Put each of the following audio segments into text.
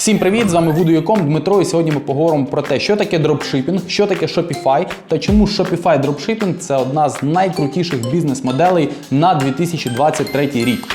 Всім привіт! З вами Voodoo.com, Дмитро. І сьогодні ми поговоримо про те, що таке дропшипінг, що таке Shopify та чому Shopify дропшипінг це одна з найкрутіших бізнес-моделей на 2023 рік.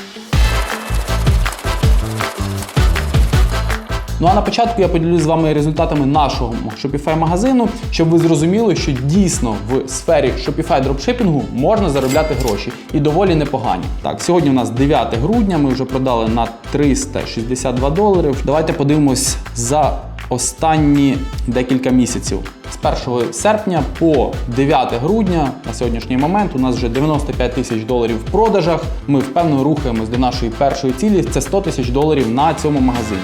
Ну а на початку я поділюсь з вами результатами нашого Shopify магазину, щоб ви зрозуміли, що дійсно в сфері Shopify дропшипінгу можна заробляти гроші і доволі непогані. Так, сьогодні у нас 9 грудня, ми вже продали на 362 долари. Давайте подивимось за останні декілька місяців. З 1 серпня по 9 грудня на сьогоднішній момент у нас вже 95 тисяч доларів в продажах. Ми впевнено рухаємось до нашої першої цілі. Це 100 тисяч доларів на цьому магазині.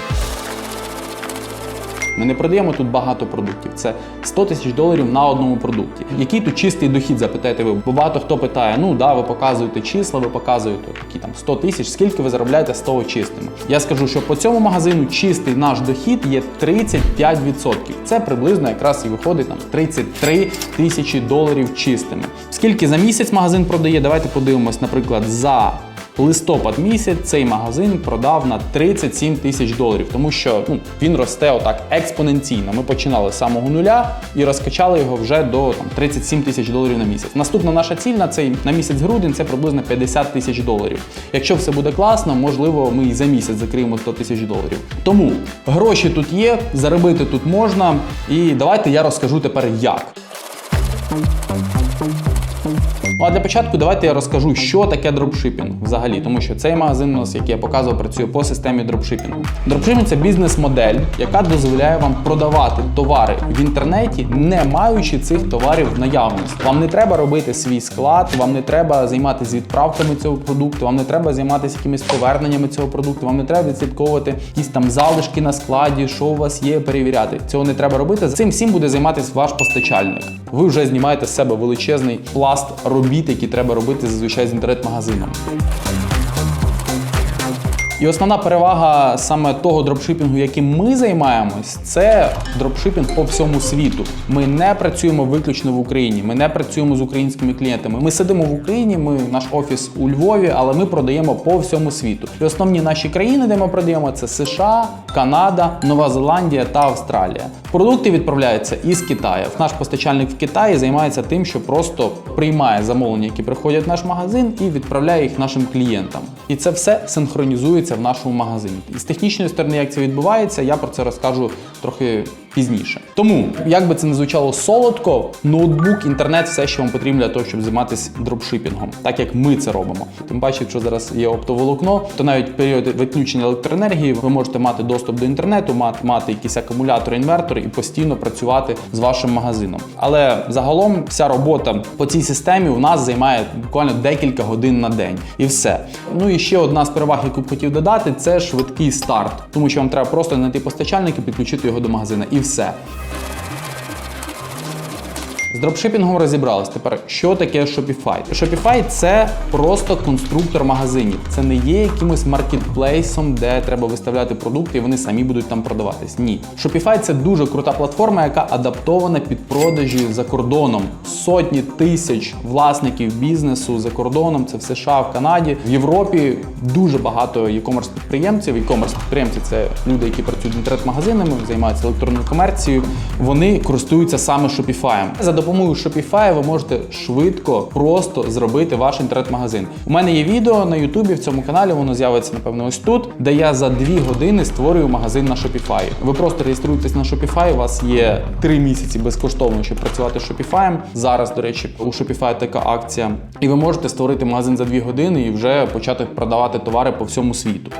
Ми не продаємо тут багато продуктів. Це 100 тисяч доларів на одному продукті. Який тут чистий дохід, запитаєте ви? Бо багато хто питає: ну да, ви показуєте числа, ви показуєте такі там 100 тисяч, скільки ви заробляєте з того чистими. Я скажу, що по цьому магазину чистий наш дохід є 35%. Це приблизно якраз і виходить там 33 тисячі доларів чистими. Скільки за місяць магазин продає? Давайте подивимось, наприклад, за листопад місяць цей магазин продав на 37 тисяч доларів, тому що ну, він росте отак експоненційно. Ми починали з самого нуля і розкачали його вже до там, 37 тисяч доларів на місяць. Наступна наша ціль на цей на місяць грудень це приблизно 50 тисяч доларів. Якщо все буде класно, можливо, ми і за місяць закриємо 100 тисяч доларів. Тому гроші тут є, заробити тут можна. І давайте я розкажу тепер як. Ну а для початку давайте я розкажу, що таке дропшипінг взагалі, тому що цей магазин у нас, який я показував, працює по системі дропшипінгу. Дропшипінг це бізнес-модель, яка дозволяє вам продавати товари в інтернеті, не маючи цих товарів в наявності. Вам не треба робити свій склад, вам не треба займатися відправками цього продукту, вам не треба займатися якимись поверненнями цього продукту, вам не треба відслідковувати якісь там залишки на складі, що у вас є, перевіряти. Цього не треба робити. Цим всім буде займатися ваш постачальник. Ви вже знімаєте з себе величезний пласт робіт, які треба робити зазвичай з інтернет-магазином. І основна перевага саме того дропшипінгу, яким ми займаємось, це дропшипінг по всьому світу. Ми не працюємо виключно в Україні, ми не працюємо з українськими клієнтами. Ми сидимо в Україні, ми наш офіс у Львові, але ми продаємо по всьому світу. І основні наші країни, де ми продаємо, це США, Канада, Нова Зеландія та Австралія. Продукти відправляються із Китаю. Наш постачальник в Китаї займається тим, що просто приймає замовлення, які приходять в наш магазин, і відправляє їх нашим клієнтам. І це все синхронізується в нашому магазині. І з технічної сторони, як це відбувається, я про це розкажу трохи пізніше. Тому, як би це не звучало солодко, ноутбук, інтернет, все, що вам потрібно для того, щоб займатися дропшипінгом, так як ми це робимо. Тим паче, що зараз є оптоволокно, то навіть в період відключення електроенергії ви можете мати доступ до інтернету, мати, мати якісь акумулятори, інвертори і постійно працювати з вашим магазином. Але загалом вся робота по цій системі у нас займає буквально декілька годин на день, і все. Ну і ще одна з переваг, яку б хотів додати, це швидкий старт, тому що вам треба просто знайти постачальника, підключити його до магазина, і все. З дропшипінгом розібрались. Тепер що таке Shopify? Shopify це просто конструктор магазинів. Це не є якимось маркетплейсом, де треба виставляти продукти і вони самі будуть там продаватись. Ні. Shopify це дуже крута платформа, яка адаптована під продажі за кордоном. Сотні тисяч власників бізнесу за кордоном. Це в США, в Канаді, в Європі дуже багато e-commerce підприємців. E-commerce підприємці це люди, які працюють інтернет-магазинами, займаються електронною комерцією. Вони користуються саме Shopify. Допомогою Shopify ви можете швидко, просто зробити ваш інтернет-магазин. У мене є відео на Ютубі в цьому каналі, воно з'явиться, напевно, ось тут, де я за дві години створюю магазин на Shopify. Ви просто реєструєтесь на Shopify, у вас є три місяці безкоштовно, щоб працювати з Shopify. Зараз, до речі, у Shopify така акція. І ви можете створити магазин за дві години і вже почати продавати товари по всьому світу.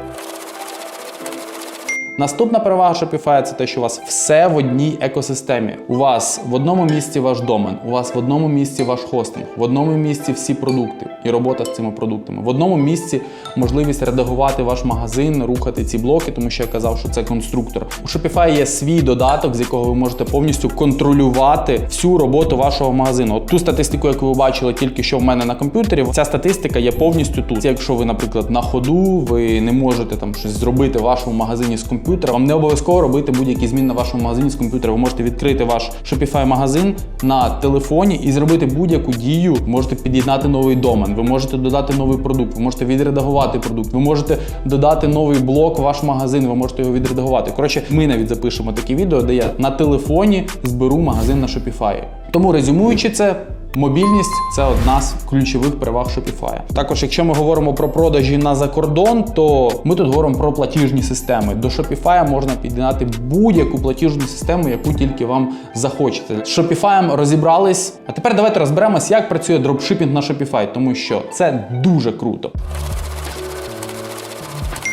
Наступна перевага Shopify – це те, що у вас все в одній екосистемі. У вас в одному місці ваш домен, у вас в одному місці ваш хостинг, в одному місці всі продукти і робота з цими продуктами. В одному місці можливість редагувати ваш магазин, рухати ці блоки, тому що я казав, що це конструктор. У Shopify є свій додаток, з якого ви можете повністю контролювати всю роботу вашого магазину. От ту статистику, яку ви бачили тільки що в мене на комп'ютері, ця статистика є повністю тут. Якщо ви, наприклад, на ходу, ви не можете там щось зробити в вашому магазині з комп'ютера, комп'ютера. Вам не обов'язково робити будь-які зміни на вашому магазині з комп'ютера. Ви можете відкрити ваш Shopify магазин на телефоні і зробити будь-яку дію. Ви можете під'єднати новий домен, ви можете додати новий продукт, ви можете відредагувати продукт, ви можете додати новий блок в ваш магазин, ви можете його відредагувати. Коротше, ми навіть запишемо таке відео, де я на телефоні зберу магазин на Shopify. Тому резюмуючи це. Мобільність це одна з ключових переваг Shopify. Також, якщо ми говоримо про продажі на закордон, то ми тут говоримо про платіжні системи. До Shopify можна під'єднати будь-яку платіжну систему, яку тільки вам захочете. З Shopify розібрались. А тепер давайте розберемось, як працює дропшипінг на Shopify, тому що це дуже круто.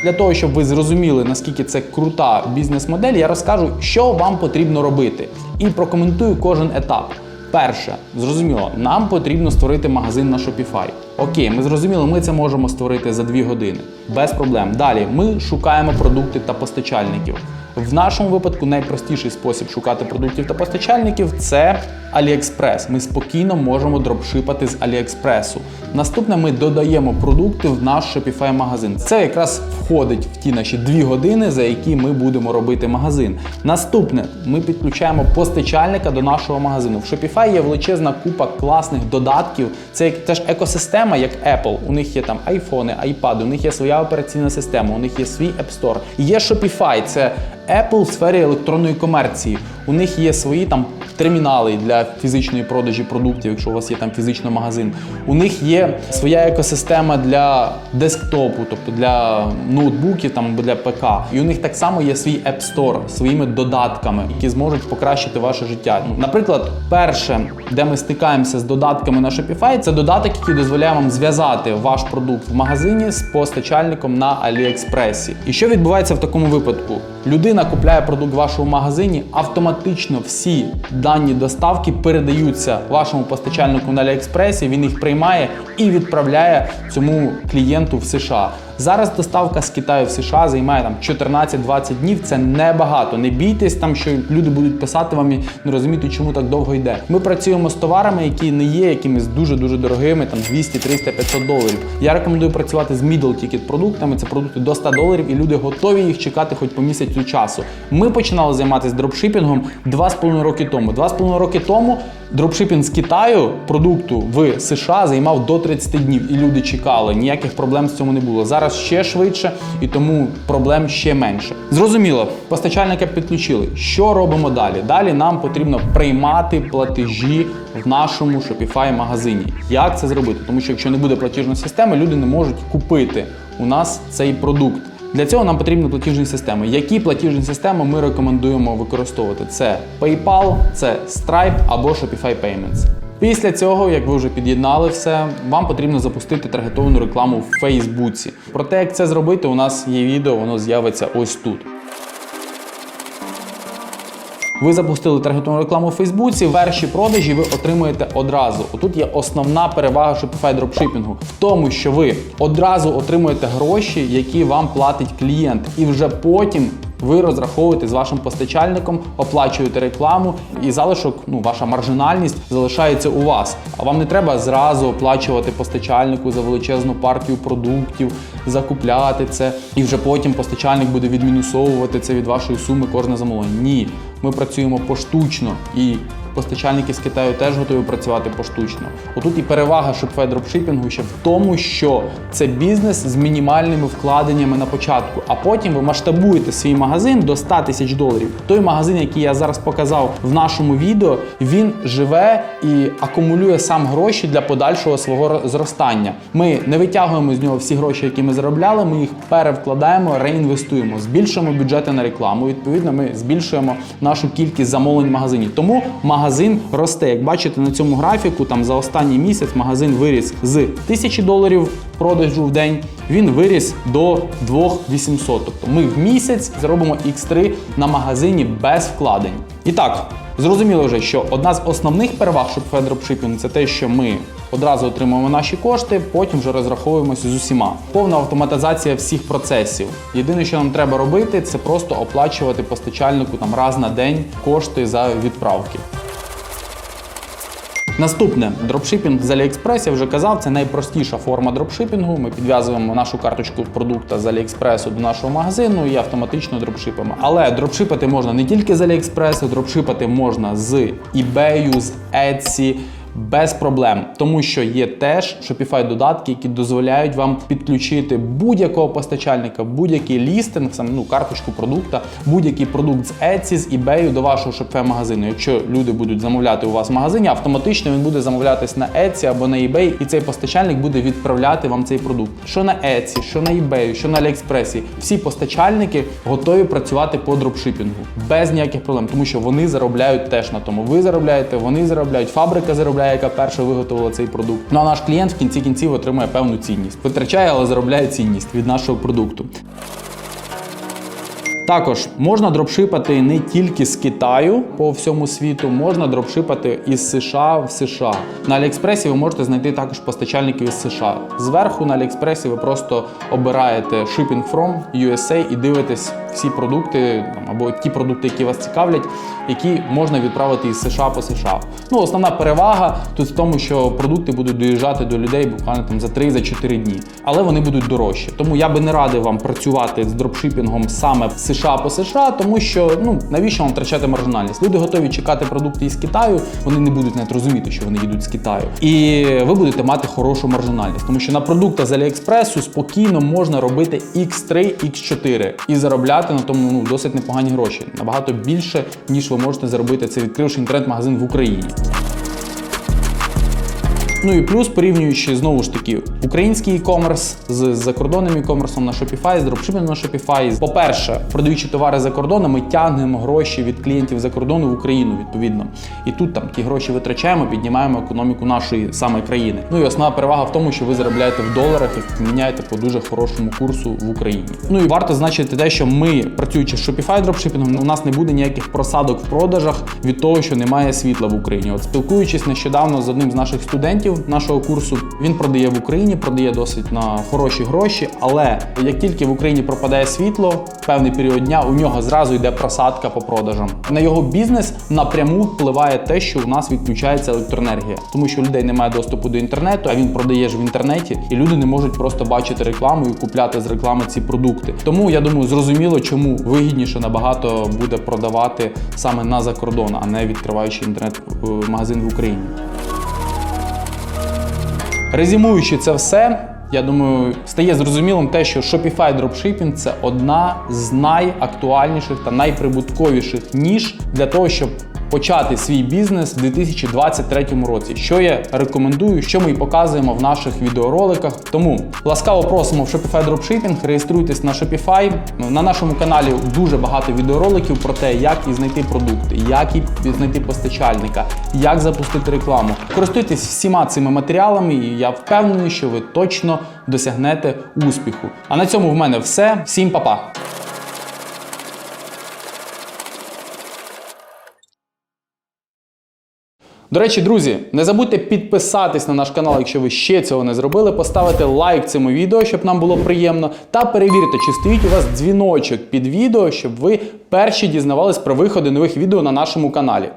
Для того, щоб ви зрозуміли, наскільки це крута бізнес-модель, я розкажу, що вам потрібно робити, і прокоментую кожен етап. Перше, зрозуміло, нам потрібно створити магазин на Shopify. Окей, ми зрозуміли, ми це можемо створити за 2 години. Без проблем. Далі ми шукаємо продукти та постачальників. В нашому випадку найпростіший спосіб шукати продуктів та постачальників це AliExpress. Ми спокійно можемо дропшипати з AliExpress. Наступне ми додаємо продукти в наш Shopify магазин. Це якраз входить в ті наші 2 години, за які ми будемо робити магазин. Наступне ми підключаємо постачальника до нашого магазину. В Shopify є величезна купа класних додатків. Це теж екосистема, як Apple. У них є там айфони, айпади, у них є своя операційна система, у них є свій App Store. Є Shopify, це Apple в сфері електронної комерції. У них є свої там термінали для фізичної продажі продуктів, якщо у вас є там фізичний магазин. У них є своя екосистема для десктопу, тобто для ноутбуків там або для ПК. І у них так само є свій App Store своїми додатками, які зможуть покращити ваше життя. Ну, Наприклад, перше, де ми стикаємося з додатками на Shopify, це додаток, який дозволяє вам зв'язати ваш продукт в магазині з постачальником на AliExpress. І що відбувається в такому випадку? Людина купляє продукт в вашому магазині, автоматично всі дані доставки передаються вашому постачальнику на Аліекспресі, він їх приймає і відправляє цьому клієнту в США. Зараз доставка з Китаю в США займає там 14-20 днів. Це небагато. Не бійтесь там, що люди будуть писати вам і не розуміти, чому так довго йде. Ми працюємо з товарами, які не є якимись дуже дуже дорогими, там 200, 300, 500 доларів. Я рекомендую працювати з middle ticket продуктами. Це продукти до 100 доларів, і люди готові їх чекати хоч по місяцю часу. Ми починали займатися дропшипінгом 2,5 роки тому. 2,5 роки тому дропшипінг з Китаю продукту в США займав до 30 днів, і люди чекали. Ніяких проблем з цьому не було. Зараз ще швидше, і тому проблем ще менше. Зрозуміло, постачальника підключили. Що робимо далі? Далі нам потрібно приймати платежі в нашому Shopify магазині. Як це зробити? Тому що якщо не буде платіжної системи, люди не можуть купити у нас цей продукт. Для цього нам потрібні платіжні системи. Які платіжні системи ми рекомендуємо використовувати? Це PayPal, це Stripe або Shopify Payments. Після цього, як ви вже під'єднали все, вам потрібно запустити таргетовану рекламу в Фейсбуці. Про те, як це зробити, у нас є відео, воно з'явиться ось тут. Ви запустили таргетовану рекламу у Фейсбуці. Перші продажі ви отримуєте одразу. Отут є основна перевага Shopify дропшипінгу в тому, що ви одразу отримуєте гроші, які вам платить клієнт, і вже потім. Ви розраховуєте з вашим постачальником, оплачуєте рекламу, і залишок, ну ваша маржинальність залишається у вас. А вам не треба зразу оплачувати постачальнику за величезну партію продуктів, закупляти це, і вже потім постачальник буде відмінусовувати це від вашої суми кожне замовлення. Ні, ми працюємо поштучно і. Постачальники з Китаю теж готові працювати поштучно. Отут і перевага Shopify дропшипінгу ще в тому, що це бізнес з мінімальними вкладеннями на початку, а потім ви масштабуєте свій магазин до 100 тисяч доларів. Той магазин, який я зараз показав в нашому відео, він живе і акумулює сам гроші для подальшого свого зростання. Ми не витягуємо з нього всі гроші, які ми заробляли. Ми їх перевкладаємо, реінвестуємо, збільшуємо бюджети на рекламу. Відповідно, ми збільшуємо нашу кількість замовлень в магазині. Тому магазин росте. Як бачите на цьому графіку, там за останній місяць магазин виріс з 1000 доларів продажу в день. Він виріс до 2800. Тобто ми в місяць зробимо X3 на магазині без вкладень. І так, зрозуміло вже, що одна з основних переваг Dropshipping – це те, що ми одразу отримуємо наші кошти, потім вже розраховуємося з усіма. Повна автоматизація всіх процесів. Єдине, що нам треба робити, це просто оплачувати постачальнику там раз на день кошти за відправки. Наступне дропшипінг з AliExpress, я вже казав, це найпростіша форма дропшипінгу. Ми підв'язуємо нашу карточку продукта з AliExpress до нашого магазину і автоматично дропшипимо. Але дропшипати можна не тільки з AliExpress, дропшипати можна з eBay, з Etsy, без проблем, тому що є теж Shopify додатки, які дозволяють вам підключити будь-якого постачальника, будь-який лістинг, саме ну карточку продукта, будь-який продукт з Etsy, з eBay до вашого Shopify магазину. Якщо люди будуть замовляти у вас в магазині, автоматично він буде замовлятись на Etsy або на eBay, і цей постачальник буде відправляти вам цей продукт. Що на Etsy, що на eBay, що на AliExpress. Всі постачальники готові працювати по дропшипінгу без ніяких проблем, тому що вони заробляють теж на тому. Ви заробляєте, вони заробляють, фабрика заробляє, яка перша виготовила цей продукт. Ну а наш клієнт в кінці кінців отримує певну цінність. Витрачає, але заробляє цінність від нашого продукту. Також можна дропшипати не тільки з Китаю по всьому світу, можна дропшипати із США в США. На Аліекспресі ви можете знайти також постачальників із США. Зверху на Аліекспресі ви просто обираєте Shipping from USA і дивитесь всі продукти або ті продукти, які вас цікавлять, які можна відправити із США по США. Ну, основна перевага тут в тому, що продукти будуть доїжджати до людей буквально там за 3-4 дні, але вони будуть дорожчі. Тому я би не радив вам працювати з дропшипінгом саме з США по США, тому що ну навіщо вам втрачати маржинальність? Люди готові чекати продукти із Китаю, вони не будуть навіть розуміти, що вони їдуть з Китаю, і ви будете мати хорошу маржинальність, тому що на продуктах з Аліекспресу спокійно можна робити X3, X4 і заробляти на тому ну досить непогані гроші, набагато більше ніж ви можете заробити це відкривши інтернет-магазин в Україні. Ну і плюс порівнюючи знову ж таки український e-commerce з закордонним e-commerce на Shopify, з дропшипінгом на Shopify. По-перше, продаючи товари за кордоном, ми тягнемо гроші від клієнтів за кордону в Україну відповідно. І тут там ті гроші витрачаємо, піднімаємо економіку нашої саме країни. Ну і основна перевага в тому, що ви заробляєте в доларах і міняєте по дуже хорошому курсу в Україні. Ну і варто значити те, що ми, працюючи з Shopify дропшипінгом, у нас не буде ніяких просадок в продажах від того, що немає світла в Україні. От спілкуючись нещодавно з одним з наших студентів нашого курсу, він продає в Україні, продає досить на хороші гроші. Але як тільки в Україні пропадає світло, певний період дня у нього зразу йде просадка по продажам. На його бізнес напряму впливає те, що у нас відключається електроенергія, тому що людей немає доступу до інтернету, а він продає ж в інтернеті, і люди не можуть просто бачити рекламу і купляти з реклами ці продукти. Тому я думаю, зрозуміло, чому вигідніше набагато буде продавати саме на закордон, а не відкриваючи інтернет-магазин в Україні. Резюмуючи це все, я думаю, стає зрозумілим те, що Shopify Dropshipping – це одна з найактуальніших та найприбутковіших ніж для того, щоб почати свій бізнес в 2023 році, що я рекомендую, що ми і показуємо в наших відеороликах. Тому ласкаво просимо в Shopify Dropshipping, реєструйтесь на Shopify. На нашому каналі дуже багато відеороликів про те, як і знайти продукти, як і знайти постачальника, як запустити рекламу. Користуйтесь всіма цими матеріалами, і я впевнений, що ви точно досягнете успіху. А на цьому в мене все. Всім па-па! До речі, друзі, не забудьте підписатись на наш канал, якщо ви ще цього не зробили, поставити лайк цьому відео, щоб нам було приємно, та перевірте, чи стоїть у вас дзвіночок під відео, щоб ви перші дізнавались про виходи нових відео на нашому каналі.